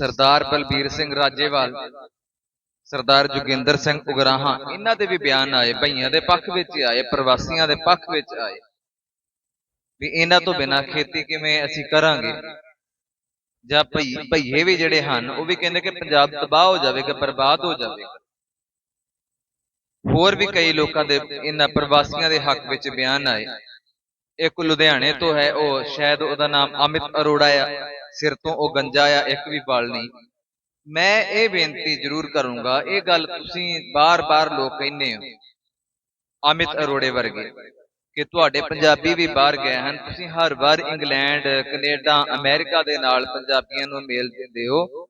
ਸਰਦਾਰ ਬਲਬੀਰ ਸਿੰਘ ਰਾਜੇਵਾਲ, ਸਰਦਾਰ ਜੋਗਿੰਦਰ ਸਿੰਘ ਉਗਰਾਹਾਂ, ਇਹਨਾਂ ਦੇ ਵੀ ਬਿਆਨ ਆਏ, ਭਈਆਂ ਦੇ ਪੱਖ ਵਿੱਚ ਆਏ, ਪ੍ਰਵਾਸੀਆਂ ਦੇ ਪੱਖ ਵਿੱਚ ਆਏ। ਵੀ ਇਹਨਾਂ ਤੋਂ ਬਿਨਾਂ ਖੇਤੀ ਕਿਵੇਂ ਅਸੀਂ ਕਰਾਂਗੇ? ਜਾਂ ਭਈ, ਭਈਏ ਵੀ ਜਿਹੜੇ ਹਨ, ਉਹ ਵੀ ਕਹਿੰਦੇ ਕਿ ਪੰਜਾਬ ਤਬਾਹ ਹੋ ਜਾਵੇਗਾ, ਬਰਬਾਦ ਹੋ ਜਾਵੇਗਾ। ਹੋਰ ਵੀ ਕਈ ਲੋਕਾਂ ਦੇ ਇਹਨਾਂ ਪ੍ਰਵਾਸੀਆਂ ਦੇ ਹੱਕ ਵਿੱਚ ਬਿਆਨ ਆਏ। ਇੱਕ ਲੁਧਿਆਣੇ ਤੋਂ ਹੈ, ਉਹ ਸ਼ਾਇਦ ਉਹਦਾ ਨਾਮ ਅਮਿਤ ਅਰੋੜਾ ਆ। ਸਿਰ ਤੋਂ ਉਹ ਗੰਜਾ ਆ ਇੱਕ ਵੀ ਵਾਲ ਨਹੀਂ। ਮੈਂ ਇਹ ਬੇਨਤੀ ਜ਼ਰੂਰ ਕਰੂੰਗਾ, ਇਹ ਗੱਲ ਤੁਸੀਂ ਬਾਰ-ਬਾਰ ਲੋਕ ਕਹਿੰਦੇ ਹੋ, ਅਮਿਤ ਅਰੋੜੇ ਵਰਗੇ, ਕਿ ਤੁਹਾਡੇ ਪੰਜਾਬੀ ਵੀ ਬਾਹਰ ਗਏ ਹਨ, ਤੁਸੀਂ ਹਰ ਵਾਰ ਇੰਗਲੈਂਡ, ਕੈਨੇਡਾ, ਅਮਰੀਕਾ ਦੇ ਨਾਲ ਪੰਜਾਬੀਆਂ ਨੂੰ ਮੇਲ ਦਿੰਦੇ ਹੋ।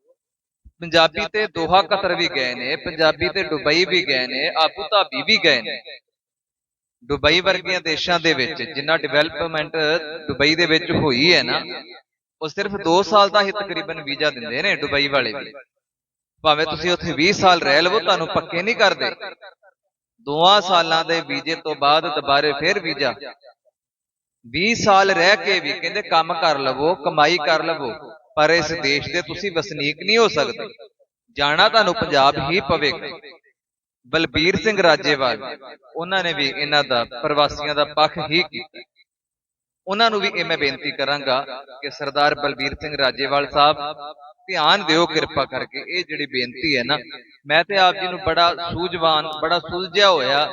ਪੰਜਾਬੀ ਤੇ ਦੋਹਾ ਕਤਰ ਵੀ ਗਏ ਨੇ, ਪੰਜਾਬੀ ਤੇ ਦੁਬਈ ਵੀ ਗਏ ਨੇ, ਆਬੂ ਧਾਬੀ ਵੀ ਗਏ ਨੇ। ਦੁਬਈ ਵਰਗੀਆਂ ਦੇਸ਼ਾਂ ਦੇ ਵਿੱਚ ਜਿੰਨਾ ਡਿਵੈਲਪਮੈਂਟ ਦੁਬਈ ਦੇ ਵਿੱਚ ਹੋਈ ਹੈ ਨਾ ਉਹ ਸਿਰਫ 2 ਸਾਲ ਦਾ ਹੀ ਤਕਰੀਬਨ ਵੀਜ਼ਾ ਦਿੰਦੇ ਨੇ ਦੁਬਈ ਵਾਲੇ ਵੀ। ਭਾਵੇਂ ਤੁਸੀਂ ਉੱਥੇ 20 ਸਾਲ ਰਹਿ ਲਵੋ ਤੁਹਾਨੂੰ ਪੱਕੇ ਨਹੀਂ ਕਰਦੇ। ਦੋਆਂ ਸਾਲਾਂ ਦੇ ਵੀਜ਼ੇ ਤੋਂ ਬਾਅਦ ਦੁਬਾਰੇ ਫਿਰ ਵੀਜ਼ਾ। 20 ਸਾਲ ਰਹਿ ਕੇ ਵੀ ਕਹਿੰਦੇ ਕੰਮ ਕਰ ਲਵੋ ਕਮਾਈ ਕਰ ਲਵੋ। ਪਰ ਇਸ ਦੇਸ਼ ਦੇ ਤੁਸੀਂ ਵਸਨੀਕ ਨਹੀਂ ਹੋ ਸਕਦੇ। ਜਾਣਾ ਤੁਹਾਨੂੰ ਪੰਜਾਬ ਹੀ ਪਵੇਗਾ। ਬਲਬੀਰ ਸਿੰਘ ਰਾਜੇਵਾਲ ਉਹਨਾਂ ਨੇ ਵੀ ਇਹਨਾਂ ਦਾ ਪ੍ਰਵਾਸੀਆਂ ਦਾ ਪੱਖ ਹੀ ਕੀਤਾ। ਉਹਨਾਂ ਨੂੰ ਵੀ ਇਹ ਮੈਂ ਬੇਨਤੀ ਕਰਾਂਗਾ ਕਿ ਸਰਦਾਰ ਬਲਬੀਰ ਸਿੰਘ ਰਾਜੇਵਾਲ ਸਾਹਿਬ, ਧਿਆਨ ਦਿਓ ਕਿਰਪਾ ਕਰਕੇ, ਇਹ ਜਿਹੜੀ ਬੇਨਤੀ ਹੈ ਨਾ, ਮੈਂ ਤੇ ਆਪ ਜੀ ਨੂੰ ਬੜਾ ਸੂਝਵਾਨ, ਬੜਾ ਸੁਲਝਿਆ ਹੋਇਆ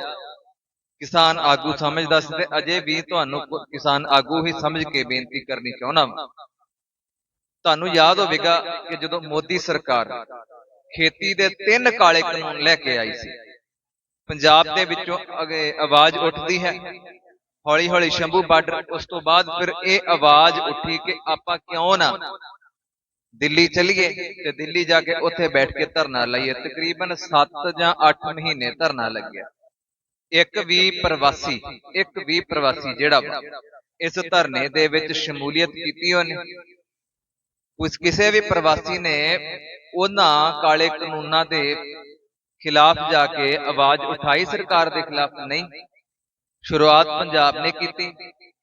ਕਿਸਾਨ ਆਗੂ ਸਮਝਦਾ ਸੀ ਤੇ ਅਜੇ ਵੀ ਤੁਹਾਨੂੰ ਕਿਸਾਨ ਆਗੂ ਹੀ ਸਮਝ ਕੇ ਬੇਨਤੀ ਕਰਨੀ ਚਾਹੁੰਦਾ ਤੁਹਾਨੂੰ ਯਾਦ ਹੋਵੇਗਾ ਕਿ ਜਦੋਂ ਮੋਦੀ ਸਰਕਾਰ ਖੇਤੀ ਦੇ ਤਿੰਨ ਕਾਲੇ ਕਾਨੂੰਨ ਲੈ ਕੇ ਆਈ ਸੀ, ਪੰਜਾਬ ਦੇ ਵਿੱਚੋਂ ਅਗੇ, ਆਵਾਜ਼ ਉੱਠਦੀ ਹੈ ਹੌਲੀ ਹੌਲੀ ਸ਼ੰਭੂ ਬਾਰਡਰ ਉਸ ਤੋਂ ਬਾਅਦ ਫਿਰ ਇਹ ਆਵਾਜ਼ ਉੱਠੀ ਕਿ ਆਪਾਂ ਕਿਉਂ ਨਾ ਦਿੱਲੀ ਚਲੀਏ ਤੇ ਦਿੱਲੀ ਜਾ ਕੇ ਉੱਥੇ ਬੈਠ ਕੇ ਧਰਨਾ ਲਾਈਏ। ਤਕਰੀਬਨ 7 ਜਾਂ 8 ਮਹੀਨੇ ਧਰਨਾ ਲੱਗਿਆ। ਇੱਕ ਵੀ ਪ੍ਰਵਾਸੀ ਇੱਕ ਵੀ ਪ੍ਰਵਾਸੀ ਜਿਹੜਾ ਇਸ ਧਰਨੇ ਦੇ ਵਿੱਚ ਸ਼ਮੂਲੀਅਤ ਕੀਤੀ ਉਹਨੇ ਉਸ ਕਿਸੇ ਵੀ ਪ੍ਰਵਾਸੀ ਨੇ ਉਹਨਾਂ ਕਾਲੇ ਕਾਨੂੰਨਾਂ ਦੇ ਖਿਲਾਫ ਜਾ ਕੇ ਆਵਾਜ਼ ਉਠਾਈ ਸਰਕਾਰ ਦੇ ਖਿਲਾਫ ਨਹੀਂ। ਸ਼ੁਰੂਆਤ ਪੰਜਾਬ ਨੇ ਕੀਤੀ,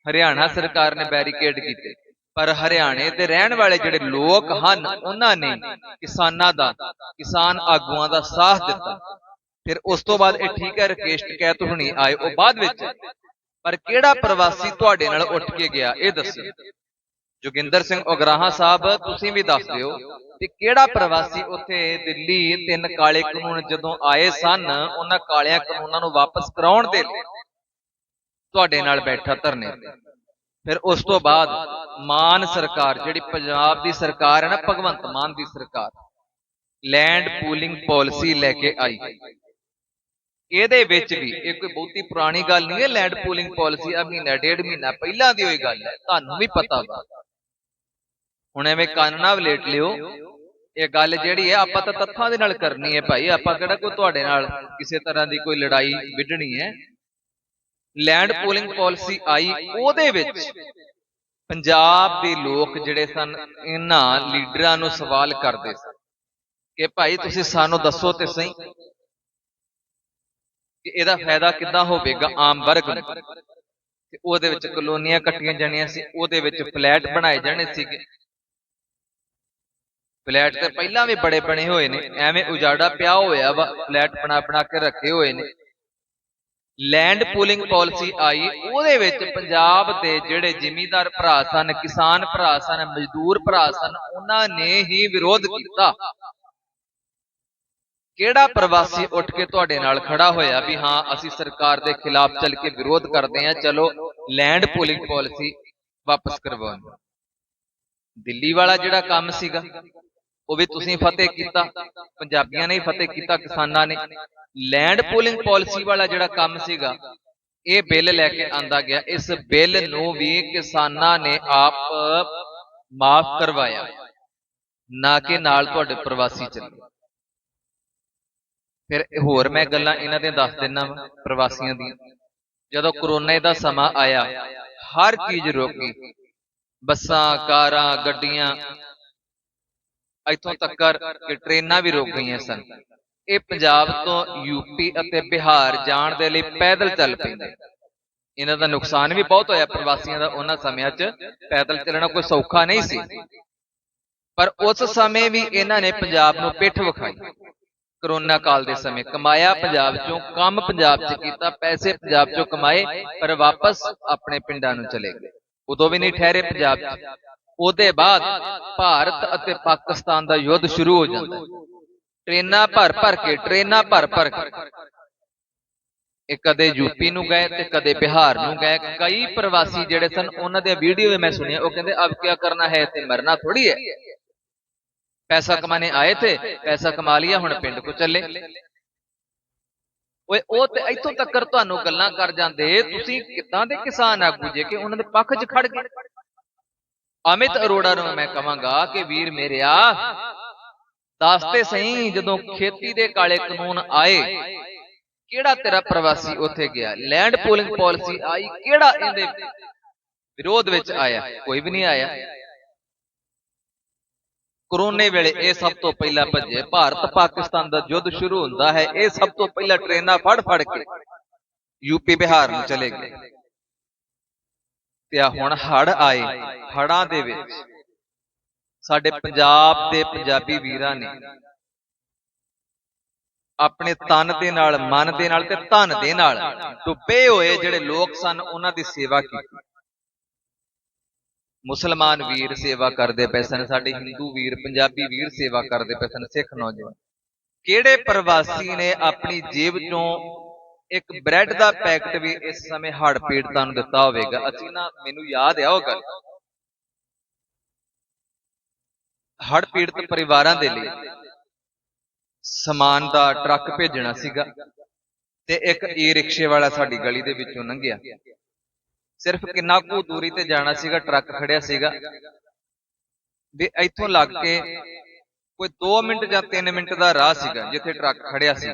ਹਰਿਆਣਾ ਸਰਕਾਰ ਨੇ ਬੈਰੀਕੇਡ ਕੀਤੇ। ਪਰ ਹਰਿਆਣੇ ਦੇ ਰਹਿਣ ਵਾਲੇ ਜਿਹੜੇ ਲੋਕ ਹਨ, ਉਹਨਾਂ ਨੇ ਕਿਸਾਨਾਂ ਦਾ, ਕਿਸਾਨ ਆਗੂਆਂ ਦਾ ਸਾਥ ਦਿੱਤਾ। ਫਿਰ ਉਸ ਤੋਂ ਬਾਅਦ ਇਹ ਠੀਕ ਹੈ, ਰਕੇਸ਼ ਟਕੈਤ ਹੁਣੀ ਆਏ, ਉਹ ਬਾਅਦ ਵਿੱਚ। ਪਰ ਕਿਹੜਾ ਪ੍ਰਵਾਸੀ ਤੁਹਾਡੇ ਨਾਲ ਉੱਠ ਕੇ ਗਿਆ, ਇਹ ਦੱਸੋ। ਜੋਗਿੰਦਰ ਸਿੰਘ ਉਗਰਾਹਾਂ ਸਾਹਿਬ, ਤੁਸੀਂ ਵੀ ਦੱਸ ਦਿਓ ਕਿ ਕਿਹੜਾ ਪ੍ਰਵਾਸੀ ਉੱਥੇ ਦਿੱਲੀ ਤਿੰਨ ਕਾਲੇ ਕਾਨੂੰਨ ਜਦੋਂ ਆਏ ਸਨ, ਉਹਨਾਂ ਕਾਲਿਆਂ ਕਾਨੂੰਨਾਂ ਨੂੰ ਵਾਪਸ ਕਰਾਉਣ ਦੇ ਲਈ? ਤੁਹਾਡੇ ਨਾਲ ਬੈਠਾ ਧਰਨੇ ਤੇ। ਫਿਰ ਉਸ ਤੋਂ ਬਾਅਦ ਮਾਨ ਸਰਕਾਰ ਜਿਹੜੀ ਪੰਜਾਬ ਦੀ ਸਰਕਾਰ ਹੈ ਨਾ ਭਗਵੰਤ ਮਾਨ ਦੀ ਸਰਕਾਰ ਲੈਂਡ ਪੂਲਿੰਗ ਪਾਲਿਸੀ ਲੈ ਕੇ ਆਈ। ਇਹਦੇ ਵਿੱਚ ਵੀ ਇਹ ਕੋਈ ਬਹੁਤੀ ਪੁਰਾਣੀ ਗੱਲ ਨਹੀਂ ਹੈ ਲੈਂਡ ਪੂਲਿੰਗ ਪਾਲਿਸੀ ਆ ਮਹੀਨਾ ਡੇਢ ਮਹੀਨਾ ਪਹਿਲਾਂ ਦੀ ਹੋਈ ਗੱਲ ਹੈ। ਤੁਹਾਨੂੰ ਵੀ ਪਤਾ ਵਾ ਹੁਣ ਐਵੇਂ ਕੰਨ ਨਾ ਵਲੇਟ ਲਿਓ। ਇਹ ਗੱਲ ਜਿਹੜੀ ਹੈ ਆਪਾਂ ਤਾਂ ਤੱਥਾਂ ਦੇ ਨਾਲ ਕਰਨੀ ਹੈ ਭਾਈ। ਆਪਾਂ ਕਿਹੜਾ ਕੋਈ ਤੁਹਾਡੇ ਨਾਲ ਕਿਸੇ ਤਰ੍ਹਾਂ ਦੀ ਕੋਈ ਲੜਾਈ ਵਿੱਢਣੀ ਹੈ। ਲੈਂਡ ਪੂਲਿੰਗ ਪਾਲਿਸੀ ਆਈ ਉਹਦੇ ਵਿੱਚ। ਪੰਜਾਬ ਦੇ ਲੋਕ ਜਿਹੜੇ ਸਨ, ਇਹਨਾਂ ਲੀਡਰਾਂ ਨੂੰ ਸਵਾਲ ਕਰਦੇ ਸਨ ਕਿ ਭਾਈ ਤੁਸੀਂ ਸਾਨੂੰ ਦੱਸੋ ਤੇ ਸਹੀ ਕਿ ਇਹਦਾ ਫਾਇਦਾ ਕਿੱਦਾਂ ਹੋਵੇਗਾ ਆਮ ਵਰਗ ਨੂੰ। ਤੇ ਉਹਦੇ ਵਿੱਚ ਕਲੋਨੀਆਂ ਕੱਟੀਆਂ ਜਾਣੀਆਂ ਸੀ, ਉਹਦੇ ਵਿੱਚ ਫਲੈਟ ਬਣਾਏ ਜਾਣੇ ਸੀਗੇ। ਫਲੈਟ ਤੇ ਪਹਿਲਾਂ ਵੀ ਬੜੇ ਬਣੇ ਹੋਏ ਨੇ, ਐਵੇਂ ਉਜਾੜਾ ਪਿਆ ਹੋਇਆ ਵਾ, ਫਲੈਟ ਬਣਾ ਬਣਾ ਕੇ ਰੱਖੇ ਹੋਏ ਨੇ। ਲੈਂਡ ਪੂਲਿੰਗ ਪਾਲਿਸੀ ਆਈ, ਉਹਦੇ ਵਿੱਚ ਪੰਜਾਬ ਦੇ ਜਿਹੜੇ ਜ਼ਿਮੀਂਦਾਰ ਭਰਾ ਸਨ, ਕਿਸਾਨ ਭਰਾ ਸਨ, ਮਜ਼ਦੂਰ ਭਰਾ ਸਨ, ਉਹਨਾਂ ਨੇ ਹੀ ਵਿਰੋਧ ਕੀਤਾ। ਕਿਹੜਾ ਪ੍ਰਵਾਸੀ ਉੱਠ ਕੇ ਤੁਹਾਡੇ ਨਾਲ ਖੜਾ ਹੋਇਆ ਵੀ ਹਾਂ, ਅਸੀਂ ਸਰਕਾਰ ਦੇ ਖਿਲਾਫ ਚੱਲ ਕੇ ਵਿਰੋਧ ਕਰਦੇ ਹਾਂ, ਚਲੋ ਲੈਂਡ ਪੂਲਿੰਗ ਪਾਲਿਸੀ ਵਾਪਸ ਕਰਵਾਉਣ ਦਿੱਲੀ ਵਾਲਾ ਜਿਹੜਾ ਕੰਮ ਸੀਗਾ ਉਹ ਵੀ ਤੁਸੀਂ ਫਤਿਹ ਕੀਤਾ। ਪੰਜਾਬੀਆਂ ਨੇ ਹੀ ਫਤਿਹ ਕੀਤਾ ਕਿਸਾਨਾਂ ਨੇ। ਲੈਂਡ ਪੂਲਿੰਗ ਪਾਲਿਸੀ ਵਾਲਾ ਜਿਹੜਾ ਕੰਮ ਸੀਗਾ ਇਹ ਬਿੱਲ ਲੈ ਕੇ ਆਂਦਾ ਗਿਆ। ਇਸ ਬਿੱਲ ਨੂੰ ਵੀ ਕਿਸਾਨਾਂ ਨੇ ਆਪ ਮਾਫ ਕਰਵਾਇਆ। ਨਾ ਕਿ ਨਾਲ ਤੁਹਾਡੇ ਪ੍ਰਵਾਸੀ ਚੱਲੇ ਫਿਰ ਹੋਰ ਮੈਂ ਗੱਲਾਂ ਇਹਨਾਂ ਦੀਆਂ ਦੱਸ ਦਿੰਨਾ ਪ੍ਰਵਾਸੀਆਂ ਦੀਆਂ। ਜਦੋਂ ਕਰੋਨਾ ਦਾ ਸਮਾਂ ਆਇਆ ਹਰ ਚੀਜ਼ ਰੁਕ ਗਈ। ਬੱਸਾਂ ਕਾਰਾਂ ਗੱਡੀਆਂ ਇੱਥੋਂ ਤੱਕ ਕਿ ਟ੍ਰੇਨਾਂ ਵੀ ਰੁਕ ਗਈਆਂ ਸਨ। ਇਹ ਪੰਜਾਬ ਤੋਂ ਯੂਪੀ ਅਤੇ ਬਿਹਾਰ ਜਾਣ ਦੇ ਲਈ ਪੈਦਲ ਚੱਲ ਪੈਂਦੇ। ਇਹਨਾਂ ਦਾ ਨੁਕਸਾਨ ਵੀ ਬਹੁਤ ਹੋਇਆ ਪ੍ਰਵਾਸੀਆਂ ਦਾ ਉਹਨਾਂ ਸਮਿਆਂ 'ਚ। ਪੈਦਲ ਚੱਲਣਾ ਕੋਈ ਸੌਖਾ ਨਹੀਂ ਸੀ। ਪਰ ਉਸ ਸਮੇਂ ਵੀ ਇਹਨਾਂ ਨੇ ਪੰਜਾਬ ਨੂੰ ਪਿੱਠ ਵਿਖਾਈ। ਕਰੋਨਾ ਕਾਲ ਦੇ ਸਮੇਂ ਕਮਾਇਆ ਪੰਜਾਬ ਚੋਂ, ਕੰਮ ਪੰਜਾਬ 'ਚ ਕੀਤਾ, ਪੈਸੇ ਪੰਜਾਬ ਚੋਂ ਕਮਾਏ, ਪਰ ਵਾਪਸ ਆਪਣੇ ਪਿੰਡਾਂ ਨੂੰ ਚਲੇ ਗਏ। ਉਦੋਂ ਵੀ ਨਹੀਂ ਠਹਿਰੇ ਪੰਜਾਬ 'ਚ। ਉਹਦੇ ਬਾਅਦ ਭਾਰਤ ਅਤੇ ਪਾਕਿਸਤਾਨ ਦਾ ਯੁੱਧ ਸ਼ੁਰੂ ਹੋ ਜਾਂਦਾ। ਹੈ। ਟ੍ਰੇਨਾਂ ਭਰ ਭਰ ਕੇ, ਟ੍ਰੇਨਾਂ ਭਰ ਭਰ ਕੇ। ਇਹ ਕਦੇ ਯੂਪੀ ਨੂੰ ਗਏ ਤੇ ਕਦੇ ਬਿਹਾਰ ਨੂੰ ਗਏ। ਕਈ ਪ੍ਰਵਾਸੀ ਜਿਹੜੇ ਸਨ, ਉਹਨਾਂ ਦੇ ਵੀਡੀਓ ਮੈਂ ਸੁਣਿਆ। ਉਹ ਕਹਿੰਦੇ, ਅਬ ਕੀ ਕਰਨਾ ਹੈ ਤੇ ਮਰਨਾ ਥੋੜੀ ਹੈ। ਪੈਸਾ ਕਮਾਣੇ ਆਏ ਥੇ ਪੈਸਾ ਕਮਾ ਲਿਆ, ਹੁਣ ਪਿੰਡ ਕੋ ਚੱਲੇ। ਓਏ, ਉਹ ਤੇ ਇੱਥੋਂ ਤੱਕ ਤੁਹਾਨੂੰ ਗੱਲਾਂ ਕਰ ਜਾਂਦੇ। ਤੁਸੀਂ ਕਿੱਦਾਂ ਦੇ ਕਿਸਾਨ ਆਗੂ ਜੇ ਕਿ ਉਹਨਾਂ ਦੇ ਪੱਖ 'ਚ ਖੜ ਗਏ? ਅਮਿਤ ਅਰੋੜਾ ਨੂੰ ਮੈਂ ਕਹਾਂਗਾ ਕਿ ਵੀਰ ਮੇਰਿਆ ਦੱਸ ਤੇ ਸਹੀ ਜਦੋਂ ਖੇਤੀ ਦੇ ਕਾਲੇ ਕਾਨੂੰਨ ਆਏ। ਕਿਹੜਾ ਤੇਰਾ ਪ੍ਰਵਾਸੀ ਉੱਥੇ ਗਿਆ? ਲੈਂਡ ਪੂਲਿੰਗ ਪਾਲਿਸੀ ਆਈ। ਕਿਹੜਾ ਇਹਦੇ ਵਿਰੋਧ ਵਿੱਚ ਆਇਆ? ਕੋਈ ਵੀ ਨਹੀਂ ਆਇਆ। ਕਰੋਨੇ ਵੇਲੇ ਇਹ ਸਭ ਤੋਂ ਪਹਿਲਾਂ ਭੱਜੇ। ਭਾਰਤ ਪਾਕਿਸਤਾਨ ਦਾ ਯੁੱਧ ਸ਼ੁਰੂ ਹੁੰਦਾ ਹੈ। ਇਹ ਸਭ ਤੋਂ ਪਹਿਲਾਂ ਟ੍ਰੇਨਾਂ ਫੜ ਫੜ ਕੇ ਯੂਪੀ ਬਿਹਾਰ ਨੂੰ ਚਲੇ ਗਏ। ਤੇ ਆ ਹੁਣ ਹੜ ਆਏ ਹੜਾਂ ਦੇ ਵਿੱਚ। ਸਾਡੇ ਪੰਜਾਬ ਦੇ ਪੰਜਾਬੀ ਵੀਰਾਂ ਨੇ ਆਪਣੇ ਤਨ ਦੇ ਨਾਲ, ਮਨ ਦੇ ਨਾਲ ਤੇ ਧਨ ਦੇ ਨਾਲ ਡੁੱਬੇ ਹੋਏ ਜਿਹੜੇ ਲੋਕ ਸਨ, ਉਹਨਾਂ ਦੀ ਸੇਵਾ ਕੀਤੀ। ਮੁਸਲਮਾਨ ਵੀਰ ਸੇਵਾ ਕਰਦੇ ਪਏ ਸਨ, ਸਾਡੇ ਹਿੰਦੂ ਵੀਰ, ਪੰਜਾਬੀ ਵੀਰ ਸੇਵਾ ਕਰਦੇ ਪਏ ਸਨ, ਸਿੱਖ ਨੌਜਵਾਨ। ਕਿਹੜੇ ਪ੍ਰਵਾਸੀ ਨੇ ਆਪਣੀ ਜੇਬ ਚੋਂ ਇੱਕ ਬ੍ਰੈਡ ਦਾ ਪੈਕਟ ਵੀ ਇਸ ਸਮੇਂ ਹੜ ਪੀੜਤਾਂ ਨੂੰ ਦਿੱਤਾ ਹੋਵੇਗਾ। ਅਸੀਂ ਨਾ, ਮੈਨੂੰ ਯਾਦ ਆ ਉਹ ਗੱਲ। ਹੜ ਪੀੜਤ ਪਰਿਵਾਰਾਂ ਦੇ ਲਈ ਸਮਾਨ ਦਾ ਟਰੱਕ ਭੇਜਣਾ ਸੀਗਾ ਤੇ ਇੱਕ ਈ ਰਿਕਸ਼ੇ ਵਾਲਾ ਸਾਡੀ ਗਲੀ ਦੇ ਵਿੱਚੋਂ ਲੰਘਿਆ। ਸਿਰਫ ਕਿੰਨਾ ਕੁ ਦੂਰੀ ਤੇ ਜਾਣਾ ਸੀਗਾ, ਟਰੱਕ ਖੜਿਆ ਸੀਗਾ। ਵੀ ਇੱਥੋਂ ਲੱਗ ਕੇ ਕੋਈ 2 ਮਿੰਟ ਜਾਂ 3 ਮਿੰਟ ਦਾ ਰਾਹ ਸੀਗਾ, ਜਿੱਥੇ ਟਰੱਕ ਖੜਿਆ ਸੀ।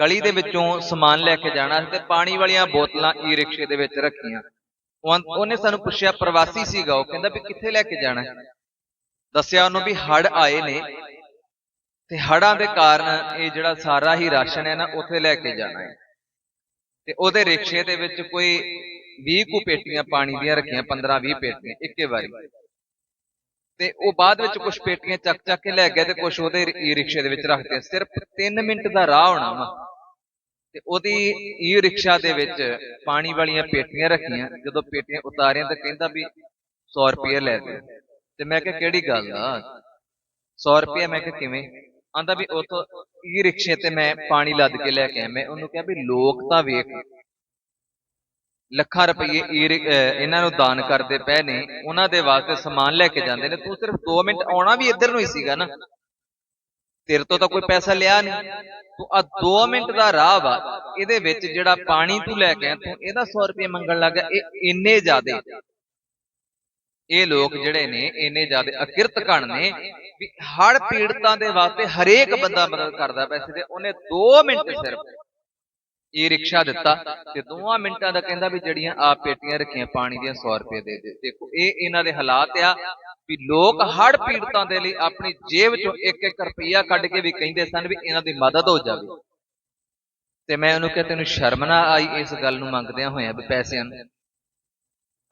ਗਲੀ ਦੇ ਵਿੱਚੋਂ ਸਮਾਨ ਲੈ ਕੇ ਜਾਣਾ ਸੀ ਤੇ ਪਾਣੀ ਵਾਲੀਆਂ ਬੋਤਲਾਂ ਈ ਰਿਕਸ਼ੇ ਦੇ ਵਿੱਚ ਰੱਖੀਆਂ। ਉਹ- ਉਹਨੇ ਸਾਨੂੰ ਪੁੱਛਿਆ ਪ੍ਰਵਾਸੀ ਸੀਗਾ ਉਹ? ਕਹਿੰਦਾ ਵੀ ਕਿੱਥੇ ਲੈ ਕੇ ਜਾਣਾ? ਦੱਸਿਆ ਉਹਨੂੰ ਵੀ ਹੜ ਆਏ ਨੇ। ਤੇ ਹੜਾਂ ਦੇ ਕਾਰਨ ਇਹ ਜਿਹੜਾ ਸਾਰਾ ਹੀ ਰਾਸ਼ਨ ਹੈ ਨਾ ਉੱਥੇ ਲੈ ਕੇ ਜਾਣਾ ਹੈ। ਤੇ ਉਹਦੇ ਰਿਕਸ਼ੇ ਦੇ ਵਿੱਚ ਕੋਈ 20 ਕੁ ਪੇਟੀਆਂ ਪਾਣੀ ਦੀਆਂ ਰੱਖੀਆਂ 15 20 ਪੇਟੀਆਂ ਇੱਕੇ ਵਾਰੀ। ਤੇ ਉਹ ਬਾਅਦ ਵਿੱਚ ਕੁਝ ਪੇਟੀਆਂ ਚੱਕ ਚੱਕ ਕੇ ਲੈ ਗਿਆ ਤੇ ਕੁਝ ਉਹਦੇ ਈ ਰਿਕਸ਼ੇ ਦੇ ਵਿੱਚ ਰੱਖ ਰੱਖਦੇ ਸਿਰਫ 3 ਮਿੰਟ ਦਾ ਰਾਹ ਹੋਣਾ ਵਾ। ਤੇ ਉਹਦੀ ਈ ਰਿਕਸ਼ਾ ਦੇ ਵਿੱਚ ਪਾਣੀ ਵਾਲੀਆਂ ਪੇਟੀਆਂ ਰੱਖੀਆਂ। ਜਦੋਂ ਪੇਟੀਆਂ ਉਤਾਰੀਆਂ ਤਾਂ ਕਹਿੰਦਾ ਵੀ 100 ਰੁਪਏ ਲੈ ਦੇ। ਤੇ ਮੈਂ ਕਿਹਾ, ਕਿਹੜੀ ਗੱਲ ਆ? 100 ਰੁਪਏ ਮੈਂ ਕਿਹਾ, ਕਿਵੇਂ? ਆਂਦਾ ਵੀ ਉਥੋਂ ਈ ਰਿਕਸ਼ੇ ਤੇ ਮੈਂ ਪਾਣੀ ਲੱਦ ਕੇ ਲੈ ਕੇ ਆਇਆ। ਮੈਂ ਉਹਨੂੰ ਕਿਹਾ ਵੀ ਲੋਕ ਤਾਂ ਵੇਖ ਲੱਖਾਂ ਰੁਪਏ ਇਹਨਾਂ ਨੂੰ ਦਾਨ ਕਰਦੇ ਪਏ ਨੇ ਉਹਨਾਂ ਦੇ ਵਾਸਤੇ ਸਮਾਨ ਲੈ ਕੇ ਜਾਂਦੇ ਨੇ। ਤੂੰ ਸਿਰਫ 2 ਮਿੰਟ ਆਉਣਾ ਵੀ ਇੱਧਰ ਨੂੰ ਹੀ ਸੀਗਾ ਨਾ। ਤੇਰੇ ਤੋਂ ਤਾਂ ਕੋਈ ਪੈਸਾ ਲਿਆ ਨਹੀਂ। ਤੂੰ ਆ 2 ਮਿੰਟ ਦਾ ਰਾਹ ਵਾ ਇਹਦੇ ਵਿੱਚ ਜਿਹੜਾ ਪਾਣੀ ਤੂੰ ਲੈ ਕੇ ਆਇਆ ਤੂੰ ਇਹਦਾ 100 ਰੁਪਏ ਮੰਗਣ ਲੱਗਾ ਇਹ ਇੰਨੇ ਜ਼ਿਆਦੇ। ਇਹ ਲੋਕ ਜਿਹੜੇ ਨੇ ਇੰਨੇ ਜ਼ਿਆਦੇ ਅਕਿਰਤ ਕਣ ਨੇ ਵੀ ਹੜ ਪੀੜਤਾਂ ਦੇ ਵਾਸਤੇ ਹਰੇਕ ਬੰਦਾ ਮਦਦ ਕਰਦਾ ਪੈਸੇ ਦੇ ਉਹਨੇ 2 ਮਿੰਟ ਸਿਰਫ ਈ ਰਿਕਸ਼ਾ ਦਿੱਤਾ ਤੇ ਦੋਵਾਂ ਮਿੰਟਾਂ ਦਾ ਕਹਿੰਦਾ ਵੀ ਜਿਹੜੀਆਂ ਆ ਪੇਟੀਆਂ ਰੱਖੀਆਂ ਪਾਣੀ ਦੀਆਂ 100 ਰੁਪਏ ਦੇ ਦੇ। ਦੇਖੋ, ਇਹ ਇਹਨਾਂ ਦੇ ਹਾਲਾਤ ਆ ਵੀ ਲੋਕ ਹੜ ਪੀੜਤਾਂ ਦੇ ਲਈ ਆਪਣੀ ਜੇਬ ਚੋਂ ਇੱਕ ਇੱਕ ਰੁਪਈਆ ਕੱਢ ਕੇ ਵੀ ਕਹਿੰਦੇ ਸਨ ਵੀ ਇਹਨਾਂ ਦੀ ਮਦਦ ਹੋ ਜਾਵੇ। ਤੇ ਮੈਂ ਉਹਨੂੰ ਕਿਹਾ, ਤੈਨੂੰ ਸ਼ਰਮ ਨਾ ਆਈ ਇਸ ਗੱਲ ਨੂੰ ਮੰਗਦਿਆਂ ਹੋਇਆ ਵੀ ਪੈਸਿਆਂ ਨੂੰ?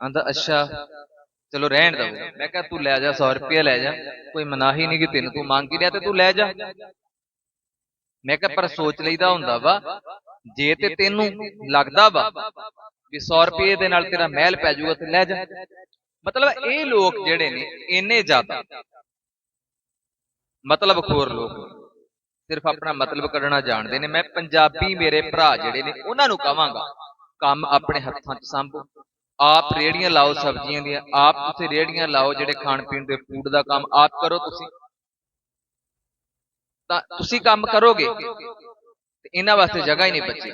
ਆਂਦਾ, ਅੱਛਾ, ਚਲੋ ਰਹਿਣ ਦਓ। ਮੈਂ ਕਿਹਾ, ਤੂੰ ਲੈ ਜਾ 100 ਰੁਪਏ ਲੈ ਜਾ। ਕੋਈ ਮਨਾਹੀ ਨਹੀਂ ਕਿ ਤੈਨੂੰ ਤੂੰ ਮੰਗ ਹੀ ਲਿਆ ਤੇ ਤੂੰ ਲੈ ਜਾ। ਮੈਂ ਕਿਹਾ, ਪਰ ਸੋਚ ਲਈਦਾ ਹੁੰਦਾ ਵਾ ਜੇ ਤੇ ਤੈਨੂੰ ਲੱਗਦਾ ਵਾ ਵੀ 100 ਰੁਪਏ ਦੇ ਨਾਲ ਤੇਰਾ ਮਹਿਲ ਪੈ ਜਾਊਗਾ ਤੇ ਲੈ ਜਾ। ਮਤਲਬ ਇਹ ਲੋਕ ਜਿਹੜੇ ਨੇ ਇੰਨੇ ਜ਼ਿਆਦਾ। ਮਤਲਬ ਖੋਰ ਲੋਕ। ਸਿਰਫ ਆਪਣਾ ਮਤਲਬ ਕੱਢਣਾ ਜਾਣਦੇ ਨੇ। ਮੈਂ ਪੰਜਾਬੀ ਮੇਰੇ ਭਰਾ ਜਿਹੜੇ ਨੇ ਉਹਨਾਂ ਨੂੰ ਕਵਾਂਗਾ ਕੰਮ ਆਪਣੇ ਹੱਥਾਂ 'ਚ ਸੰਭੋ। ਆਪ ਰੇੜੀਆਂ ਲਾਓ ਸਬਜ਼ੀਆਂ ਦੀਆਂ। ਆਪ ਤੁਸੀਂ ਰੇੜੀਆਂ ਲਾਓ ਜਿਹੜੇ ਖਾਣ ਪੀਣ ਦੇ ਫੂਡ ਦਾ ਕੰਮ ਆਪ ਕਰੋ ਤੁਸੀਂ। ਤਾਂ ਤੁਸੀਂ ਕੰਮ ਕਰੋਗੇ। ਤੇ ਇਹਨਾਂ ਵਾਸਤੇ ਜਗ੍ਹਾ ਹੀ ਨਹੀਂ ਬਚੀ।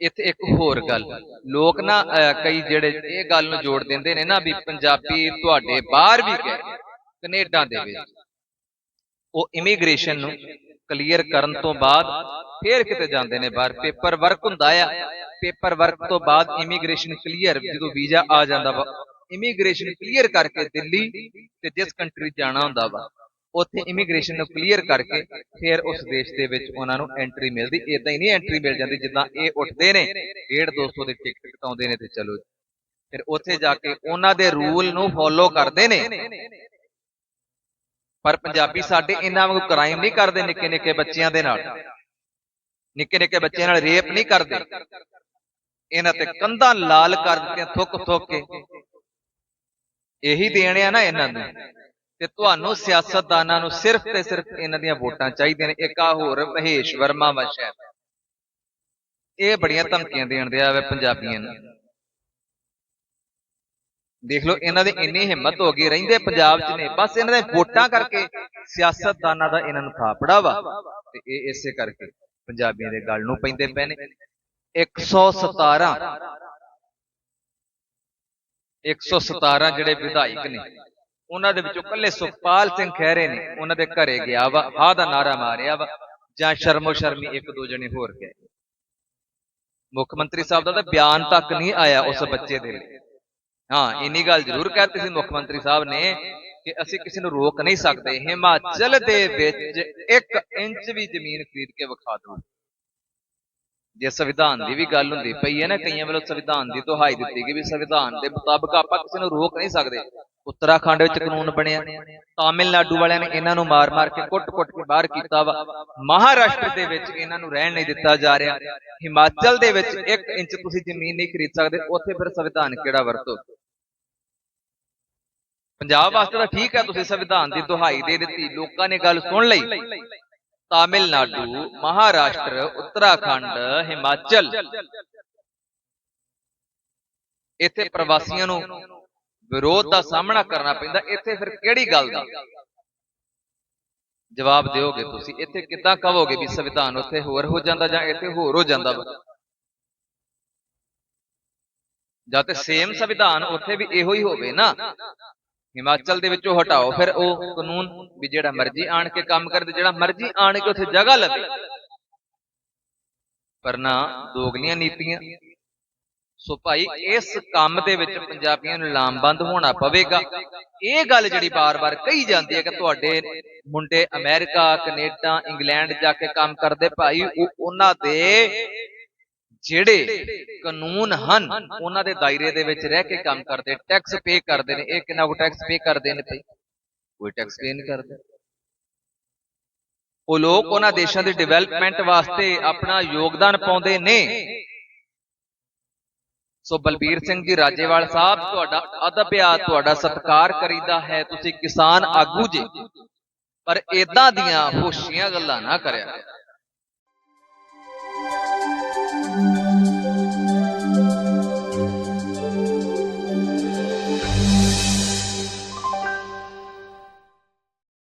ਇੱਥੇ ਇੱਕ ਹੋਰ ਗੱਲ ਲੋਕ ਨਾ ਕਈ ਜਿਹੜੇ ਇਹ ਗੱਲ ਨੂੰ ਜੋੜ ਦਿੰਦੇ ਨੇ ਨਾ ਵੀ ਪੰਜਾਬੀ ਤੁਹਾਡੇ ਬਾਹਰ ਵੀ ਗਏ ਕੈਨੇਡਾ ਦੇ ਵਿੱਚ। ਉਹ ਇਮੀਗ੍ਰੇਸ਼ਨ ਨੂੰ ਕਲੀਅਰ ਕਰਨ ਤੋਂ ਬਾਅਦ ਫੇਰ ਕਿਤੇ ਜਾਂਦੇ ਨੇ ਬਾਹਰ। ਪੇਪਰ ਵਰਕ ਹੁੰਦਾ ਆ। ਪੇਪਰ ਵਰਕ ਤੋਂ ਬਾਅਦ ਇਮੀਗ੍ਰੇਸ਼ਨ ਕਲੀਅਰ ਜਦੋਂ ਵੀਜ਼ਾ ਆ ਜਾਂਦਾ ਵਾ ਇਮੀਗ੍ਰੇਸ਼ਨ ਕਲੀਅਰ ਕਰਕੇ ਦਿੱਲੀ ਤੇ ਜਿਸ ਕੰਟਰੀ ਜਾਣਾ ਹੁੰਦਾ ਵਾ ਉੱਥੇ ਇਮੀਗ੍ਰੇਸ਼ਨ ਨੂੰ ਕਲੀਅਰ ਕਰਕੇ ਫਿਰ ਉਸ ਦੇਸ਼ ਦੇ ਵਿੱਚ ਉਹਨਾਂ ਨੂੰ ਐਂਟਰੀ ਮਿਲਦੀ। ਇਦਾਂ ਹੀ ਨਹੀਂ ਐਂਟਰੀ ਮਿਲ ਜਾਂਦੀ ਜਿੱਦਾਂ ਇਹ ਉੱਠਦੇ ਨੇ 1.5 200 ਦੇ ਟਿਕਟ ਕਟਾਉਂਦੇ ਨੇ ਤੇ ਚਲੋ ਫਿਰ ਉੱਥੇ ਜਾ ਕੇ ਉਹਨਾਂ ਦੇ ਰੂਲ ਨੂੰ ਫੋਲੋ ਕਰਦੇ ਨੇ। ਪਰ ਪੰਜਾਬੀ ਸਾਡੇ ਇਹਨਾਂ ਵਾਂਗੂ ਕ੍ਰਾਈਮ ਨਹੀਂ ਕਰਦੇ ਨਿੱਕੇ ਨਿੱਕੇ ਬੱਚਿਆਂ ਦੇ ਨਾਲ। ਨਿੱਕੇ ਨਿੱਕੇ ਬੱਚਿਆਂ ਨਾਲ ਰੇਪ ਨਹੀਂ ਕਰਦੇ। ਇਹਨਾਂ ਤੇ ਕੰਧਾਂ ਲਾਲ ਕਰ ਦਿੱਤੀਆਂ ਥੁੱਕ ਥੁੱਕ ਕੇ। ਇਹੀ ਦੇਣ ਆ ਨਾ ਇਹਨਾਂ ਨੂੰ। ਤੇ ਤੁਹਾਨੂੰ ਸਿਆਸਤਦਾਨਾਂ ਨੂੰ ਸਿਰਫ ਤੇ ਸਿਰਫ ਇਹਨਾਂ ਦੀਆਂ ਵੋਟਾਂ ਚਾਹੀਦੀਆਂ ਨੇ। ਇੱਕ ਆ ਹੋਰ, ਮਹੇਸ਼ ਵਰਮਾ ਵਾ ਸ਼ਾਇਦ। ਇਹ ਬੜੀਆਂ ਧਮਕੀਆਂ ਦੇਣ ਦਿਆ ਵੇ ਪੰਜਾਬੀਆਂ ਨੂੰ। ਦੇਖ ਲਓ, ਇਹਨਾਂ ਦੀ ਇੰਨੀ ਹਿੰਮਤ ਹੋ ਗਈ, ਰਹਿੰਦੇ ਪੰਜਾਬ 'ਚ ਨੇ। ਬਸ ਇਹਨਾਂ ਦੇ ਵੋਟਾਂ ਕਰਕੇ ਸਿਆਸਤਦਾਨਾਂ ਦਾ ਇਹਨਾਂ ਨੂੰ ਥਾਪੜਾ ਵਾ। ਤੇ ਇਹ ਇਸੇ ਕਰਕੇ ਪੰਜਾਬੀਆਂ ਦੇ ਗੱਲ ਨੂੰ ਪੈਂਦੇ ਪਏ ਨੇ। 117 117 ਜਿਹੜੇ ਵਿਧਾਇਕ ਨੇ ਉਹਨਾਂ ਦੇ ਵਿੱਚੋਂ ਕੱਲੇ ਸੁਖਪਾਲ ਸਿੰਘ ਖਹਿਰੇ ਨੇ ਉਹਨਾਂ ਦੇ ਘਰੇ ਗਿਆ ਵਾ ਹਾਂ ਦਾ ਨਾਰਾ ਮਾਰਿਆ ਵਾ, ਜਾਂ ਸ਼ਰਮੋ ਸ਼ਰਮੀ ਇੱਕ ਦੋ ਜਣੇ ਹੋਰ ਗਏ। ਮੁੱਖ ਮੰਤਰੀ ਸਾਹਿਬ ਦਾ ਤਾਂ ਬਿਆਨ ਤੱਕ ਨਹੀਂ ਆਇਆ ਉਸ ਬੱਚੇ ਦੇ ਲਈ। ਹਾਂ, ਇੰਨੀ ਗੱਲ ਜ਼ਰੂਰ ਕਹਿਤੀ ਸੀ ਮੁੱਖ ਮੰਤਰੀ ਸਾਹਿਬ ਨੇ ਕਿ ਅਸੀਂ ਕਿਸੇ ਨੂੰ ਰੋਕ ਨਹੀਂ ਸਕਦੇ, ਹਿਮਾਚਲ ਦੇ ਵਿੱਚ 1 ਇੰਚ ਵੀ ਜ਼ਮੀਨ ਖਰੀਦ ਕੇ ਵਿਖਾ ਦਿਓ ਜੇ ਸੰਵਿਧਾਨ ਦੀ ਵੀ ਗੱਲ ਹੁੰਦੀ ਪਈ ਹੈ ਨਾ, ਕਈਆਂ ਵੱਲੋਂ ਸੰਵਿਧਾਨ ਦੀ ਦੁਹਾਈ ਦਿੱਤੀ ਗਈ ਵੀ ਸੰਵਿਧਾਨ ਦੇ ਮੁਤਾਬਕ ਆਪਾਂ ਕਿਸੇ ਨੂੰ ਰੋਕ ਨਹੀਂ ਸਕਦੇ। ਉੱਤਰਾਖੰਡ ਵਿੱਚ ਕਾਨੂੰਨ ਬਣਿਆ। ਤਾਮਿਲਨਾਡੂ ਵਾਲਿਆਂ ਨੇ ਇਹਨਾਂ ਨੂੰ ਮਾਰ-ਮਾਰ ਕੇ, ਕੁੱਟ-ਕੁੱਟ ਕੇ ਬਾਹਰ ਕੀਤਾ ਵਾ। ਮਹਾਰਾਸ਼ਟਰ ਦੇ ਵਿੱਚ ਇਹਨਾਂ ਨੂੰ ਰਹਿਣ ਨਹੀਂ ਦਿੱਤਾ ਜਾ ਰਿਹਾ। ਹਿਮਾਚਲ ਦੇ ਵਿੱਚ 1 ਇੰਚ ਤੁਸੀਂ ਜ਼ਮੀਨ ਨਹੀਂ ਖਰੀਦ ਸਕਦੇ, ਉੱਥੇ ਫਿਰ ਸੰਵਿਧਾਨ ਕਿਹੜਾ ਵਰਤੋ? ਪੰਜਾਬ ਵਾਸਤੇ ਤਾਂ ਠੀਕ ਹੈ, ਤੁਸੀਂ ਸੰਵਿਧਾਨ ਦੀ ਦੁਹਾਈ ਦੇ ਦਿੱਤੀ। ਲੋਕਾਂ ਨੇ ਗੱਲ ਸੁਣ ਲਈ। ਤਾਮਿਲਨਾਡੂ, ਮਹਾਰਾਸ਼ਟਰ, ਉੱਤਰਾਖੰਡ, ਹਿਮਾਚਲ। ਇੱਥੇ ਪ੍ਰਵਾਸੀਆਂ ਨੂੰ ਵਿਰੋਧ ਦਾ ਸਾਹਮਣਾ ਕਰਨਾ ਪੈਂਦਾ ਇੱਥੇ ਫਿਰ ਕਿਹੜੀ ਗੱਲ ਦਾ? ਜਵਾਬ ਦਿਓਗੇ ਤੁਸੀਂ ਇੱਥੇ ਕਿੱਦਾਂ ਕਹੋਗੇ ਵੀ ਸੰਵਿਧਾਨ ਉੱਥੇ ਹੋਰ ਹੋ ਜਾਂਦਾ ਜਾਂ ਇੱਥੇ ਹੋਰ ਹੋ ਜਾਂਦਾ ਜਾਂ ਤੇ ਸੇਮ ਸੰਵਿਧਾਨ ਉੱਥੇ ਵੀ ਇਹੋ ਹੀ ਹੋਵੇ ਨਾ? ਹਿਮਾਚਲ ਦੇ ਵਿੱਚੋਂ ਹਟਾਓ ਫਿਰ ਉਹ ਕਾਨੂੰਨ ਵੀ ਜਿਹੜਾ ਮਰਜ਼ੀ ਆਣ ਕੇ ਕੰਮ ਕਰਦੇ ਜਿਹੜਾ ਮਰਜ਼ੀ ਆਣ ਕੇ ਉੱਥੇ ਜਗ੍ਹਾ ਲਵੇ ਪਰ ਨਾ ਦੋਗਲੀਆਂ ਨੀਤੀਆਂ ਸੋ ਭਾਈ ਇਸ ਕੰਮ ਦੇ ਵਿੱਚ ਪੰਜਾਬੀਆਂ ਨੂੰ ਲਾਮਬੰਦ ਹੋਣਾ ਪਵੇਗਾ। ਇਹ ਗੱਲ ਜਿਹੜੀ ਬਾਰ-ਬਾਰ ਕਹੀ ਜਾਂਦੀ ਹੈ ਕਿ ਤੁਹਾਡੇ ਮੁੰਡੇ ਅਮਰੀਕਾ ਕੈਨੇਡਾ ਇੰਗਲੈਂਡ ਜਾ ਕੇ ਕੰਮ ਕਰਦੇ ਭਾਈ ਉਹ ਉਹਨਾਂ ਦੇ ਜਿਹੜੇ ਕਾਨੂੰਨ ਹਨ ਉਹਨਾਂ ਦੇ ਦਾਇਰੇ ਦੇ ਵਿੱਚ ਰਹਿ ਕੇ ਕੰਮ ਕਰਦੇ ਟੈਕਸ ਪੇ ਕਰਦੇ ਨੇ। ਇਹ ਕਿੰਨਾ ਕੋ ਟੈਕਸ ਪੇ ਕਰਦੇ ਨੇ ਭਾਈ? ਕੋਈ ਟੈਕਸ ਪੇ ਨਹੀਂ ਕਰਦੇ। ਉਹ ਲੋਕ ਉਹਨਾਂ ਦੇਸ਼ਾਂ ਦੀ ਡਿਵੈਲਪਮੈਂਟ ਵਾਸਤੇ ਆਪਣਾ ਯੋਗਦਾਨ ਪਾਉਂਦੇ ਨੇ। ਸੋ ਬਲਬੀਰ ਸਿੰਘ ਜੀ, ਰਾਜੇਵਾਲ ਸਾਹਿਬ, ਤੁਹਾਡਾ ਅਦਬ ਆ, ਤੁਹਾਡਾ ਸਤਿਕਾਰ ਕਰੀਦਾ ਹੈ, ਤੁਸੀਂ ਕਿਸਾਨ ਆਗੂ ਜੇ। ਪਰ ਇਦਾਂ ਦੀਆਂ ਹੋਸ਼ੀਆਂ ਗੱਲਾਂ ਨਾ ਕਰਿਆ